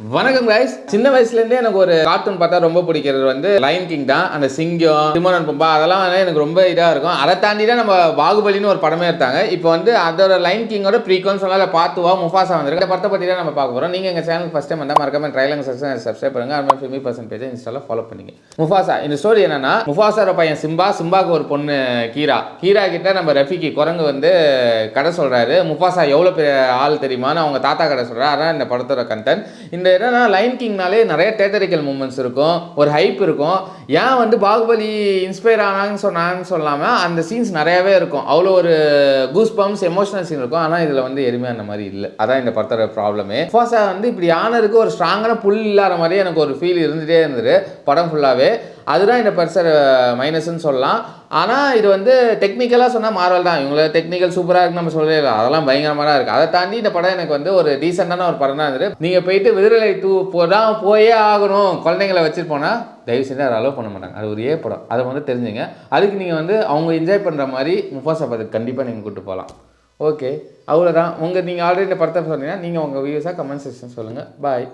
வணக்கம் கைஸ் சின்ன வயசுலேருந்தே எனக்கு ஒரு கார்ட்டூன் பார்த்தா ரொம்ப பிடிக்கிறது வந்து லைன் கிங் தான். அந்த சிங்கம் திமோனன் பொம்பா அதெல்லாம் எனக்கு ரொம்ப இதாக இருக்கும். அதை தாண்டி தான் நம்ம பாகுபலின்னு ஒரு படமே எடுத்தாங்க. இப்போ வந்து அதோட லைன் கிங்கோட ப்ரீக்வன்ஸ் எல்லாம் பார்த்துவா முஃபாசா வந்திருக்கு. இந்த படத்தை பற்றி தான் நம்ம பார்க்க போகிறோம் நீங்கள் எங்கள் சேனல் ஃபஸ்ட் டைம் வந்தால் மறக்காம ட்ரைலங்க சப்ஸ்கிரைப் சப்ஸ்கிரைப் பண்ணுங்க. அது மாதிரி ஃபிமி பர்சன் பேஜ் இன்ஸ்டால ஃபாலோ பண்ணிங்க. முஃபாசா இந்த ஸ்டோரி என்னன்னா முஃபாசாரோட பையன் சிம்பா சிம்பாக்கு ஒரு பொண்ணு கீரா. கீரா கிட்ட நம்ம ரஃபிக்கு குரங்கு வந்து கடை சொல்கிறாரு முஃபாசா எவ்வளோ பெரிய ஆள் தெரியுமான்னு அவங்க தாத்தா கடை சொல்கிறார் அதான் இந்த படத்தோட கண்டென்ட் இந்த என்னன்னா லைன் கிங்னாலே நிறைய தேட்டரிக்கல் மூமெண்ட்ஸ் இருக்கும். ஒரு ஹைப் இருக்கும். ஏன் வந்து பாகுபலி இன்ஸ்பயர் ஆனாங்கன்னு சொன்னாங்கன்னு சொல்லாமல் அந்த சீன்ஸ் நிறையாவே இருக்கும். அவ்வளோ ஒரு கூஸ் பம்ப்ஸ் எமோஷனல் சீன் இருக்கும். ஆனால் இதில் வந்து எதுவுமே அந்த மாதிரி இல்லை. அதான் இந்த படத்தோட ப்ராப்ளமே ஃபர்ஸ்ட் வந்து இப்படி ஆனருக்கு ஒரு ஸ்ட்ராங்கான புல் இல்லாத மாதிரி எனக்கு ஒரு ஃபீல் இருந்துகிட்டே இருந்தது. படம் ஃபுல்லாகவே அதுதான் இந்த பர்சர் மைனஸ்ன்னு சொல்லலாம். ஆனால் இது வந்து டெக்னிக்கலாக சொன்னால் மார்வல் தான். இவங்கள டெக்னிக்கல் சூப்பராக இருக்குன்னு நம்ம சொல்லவே இல்லை. அதெல்லாம் பயங்கரமாக தான் இருக்குது அதை தாண்டி இந்த படம் எனக்கு வந்து ஒரு டீசெண்டான ஒரு படம் தான் இருந்தது. நீங்கள் போயிட்டு விடுதலை டூ போ தான் போயே ஆகணும். குழந்தைங்களை வச்சுட்டு போனால் தயவு செஞ்சு அதை அலோவ் பண்ண மாட்டாங்க. அது ஒரு ஏ படம். அதை வந்து தெரிஞ்சுங்க. அதுக்கு நீங்கள் வந்து அவங்க என்ஜாய் பண்ணுற மாதிரி முஃபாசா படத்துக்கு கண்டிப்பாக நீங்கள் கூப்பிட்டு போகலாம். ஓகே அவ்வளோதான் உங்கள் நீங்கள் ஆல்ரெடி இந்த படத்தை சொன்னீங்கன்னா நீங்கள் உங்கள் வியூஸாக கமெண்ட் செக்ஷன் சொல்லுங்கள் பாய்